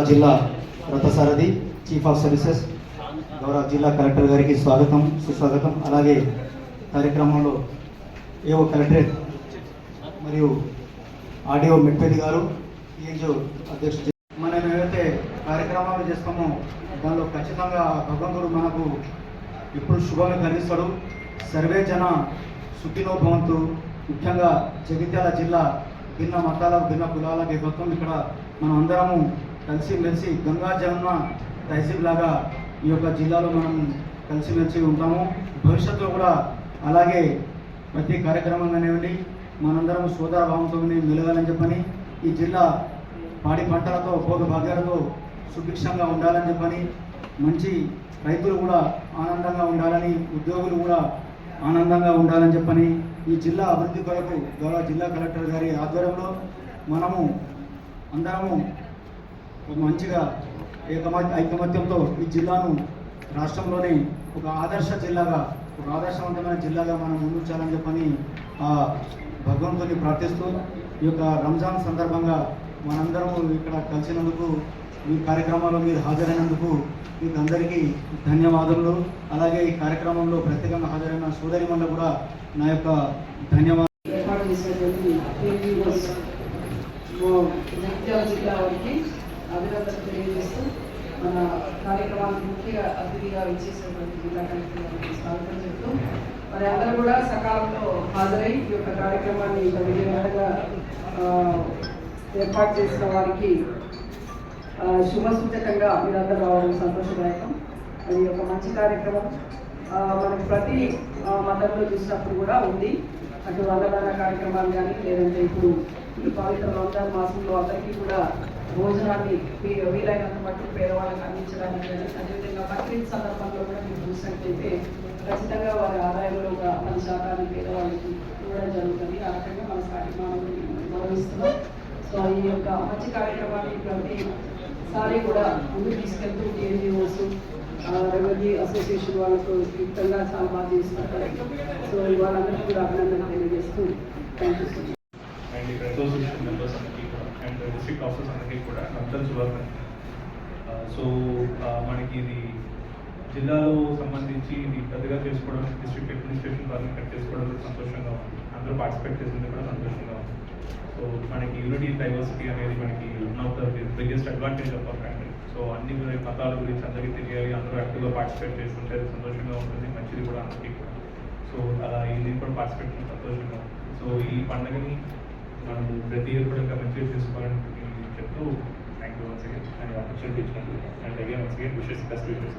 గౌరవ జిల్లా రథసారథి చీఫ్ ఆఫ్ సర్వీసెస్ గౌరవ జిల్లా కలెక్టర్ గారికి స్వాగతం సుస్వాగతం. అలాగే కార్యక్రమంలో ఏవో కలెక్టరేట్ మరియు ఆర్డీఓ మెట్పేది గారు ఈఎన్జిఓ అధ్యక్షుడు మనం ఏవైతే కార్యక్రమాలు చేస్తామో దానిలో ఖచ్చితంగా భగవంతుడు మనకు ఎప్పుడు శుభంగా కలిగిస్తాడు. సర్వే జన సుఖినో భవంతు. ముఖ్యంగా జగిత్యాల జిల్లా భిన్న మతాల భిన్న కులాల ఏకత్వం. ఇక్కడ మనం అందరము కలిసిమెలిసి గంగా జమున తహసీల్ లాగా ఈ యొక్క జిల్లాలో మనం కలిసిమెలిసి ఉంటాము. భవిష్యత్తులో కూడా అలాగే ప్రతి కార్యక్రమం కానివ్వండి మనందరం సోదర భావంతో మెలగాలని చెప్పని ఈ జిల్లా పాడి పంటలతో భోగ భాగ్యాలతో సుభిక్షంగా ఉండాలని చెప్పని మంచి రైతులు కూడా ఆనందంగా ఉండాలని ఉద్యోగులు కూడా ఆనందంగా ఉండాలని చెప్పని ఈ జిల్లా అభివృద్ధి కొరకు గౌరవ జిల్లా కలెక్టర్ గారి ఆధ్వర్యంలో మనము అందరము మంచిగా ఏకమ ఐకమత్యంతో ఈ జిల్లాను రాష్ట్రంలోనే ఒక ఆదర్శ జిల్లాగా ఒక ఆదర్శవంతమైన జిల్లాగా మనం ముందుంచాలని చెప్పని ఆ భగవంతుని ప్రార్థిస్తూ ఈ యొక్క రంజాన్ సందర్భంగా మనందరం ఇక్కడ కలిసినందుకు ఈ కార్యక్రమంలో మీరు హాజరైనందుకు మీకు అందరికీ ధన్యవాదములు. అలాగే ఈ కార్యక్రమంలో ప్రత్యేకంగా హాజరైన సోదరి కూడా నా యొక్క ధన్యవాదాలు ఏర్పాటు చేసినటువంటి అభినందనలు తెలియజేస్తూ మన కార్యక్రమానికి ముఖ్య అతిథిగా ఇచ్చేసినటువంటి జిల్లా కలెక్టర్ స్వాగతం చెప్తూ మరి అందరూ కూడా సకాలంలో హాజరై ఈ యొక్క కార్యక్రమాన్ని ఇంత విజయవంతంగా ఏర్పాటు చేసిన వారికి ఆ, శుభసూచకంగా మీరందరూ రావడం సంతోషదాయకం. అది ఒక మంచి కార్యక్రమం. మనకి ప్రతి మతంలో చూసినప్పుడు కూడా ఉంది. అటు అన్నదాన కార్యక్రమాలు కానీ లేదంటే ఇప్పుడు ఈ పవిత్ర రంజాన్ మాసంలో అందరికీ కూడా భోజనాన్ని వీలైనంత మట్టుకు పేదవాళ్ళకి అందించడానికి కానీ అదేవిధంగా బక్రీద్ సందర్భంలో కూడా మీరు చూసినట్లయితే ఖచ్చితంగా వారి ఆదాయంలో ఒక పది శాతాన్ని పేదవాళ్ళకి ఇవ్వడం జరుగుతుంది. ఆ రకంగా మన కార్యక్రమాలను గౌరవిస్తున్నాం. సో ఈ యొక్క మంచి కార్యక్రమాన్ని ప్రతి సారి కూడా ముందు తీసుకెళ్తూ ఎన్జిఓస్ రెవెన్యూ అసోసియేషన్ వాళ్ళతో క్లుప్తంగా చాలా బాగా చేస్తున్నారు సో వాళ్ళందరికీ కూడా అభినందన తెలియజేస్తూ thank you so much and ఇక్కడ అసోసియేషన్ మెంబర్స్ అందరికీ కూడా అండ్ డిస్ట్రిక్ట్ ఆఫీసర్స్ అందరికీ కూడా రంజాన్ శుభాకాంక్షలు. సో మనకి ఇది జిల్లాలో సంబంధించి ఇది పెద్దగా చేసుకోవడం డిస్ట్రిక్ట్ అడ్మినిస్ట్రేషన్ ద్వారా కట్ చేసుకోవడం సంతోషంగా ఉంది. అందరూ పార్టిసిపేట్ చేసింది కూడా సంతోషంగా ఉంది. సో మనకి యూనిటీ డైవర్సిటీ అనేది మనకి one of the biggest advantage of our so అన్ని మతాల గురించి అందరికీ తెలియాలి. అందరూ యాక్టివ్గా పార్టిసిపేట్ చేస్తుంటే అది సంతోషంగా ఉంటుంది. మంచిది కూడా అందరికీ సో అలా ఇది కూడా పార్టిసిపేట్ చేయడం సంతోషంగా సో ఈ పండుగని మనం ప్రతి ఇయర్ కూడా ఇంకా మంచిగా చేసుకోవాలని చెప్తూ thank you once again and opportunity ఇచ్చినందుకు and again once again wishes best wishes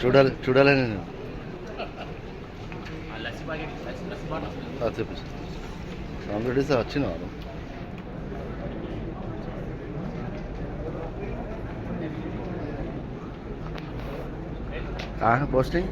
చూడాలి చూడాలి నేను. చెప్పేసి ఆల్రెడీ సార్ వచ్చిన పోస్టింగ్.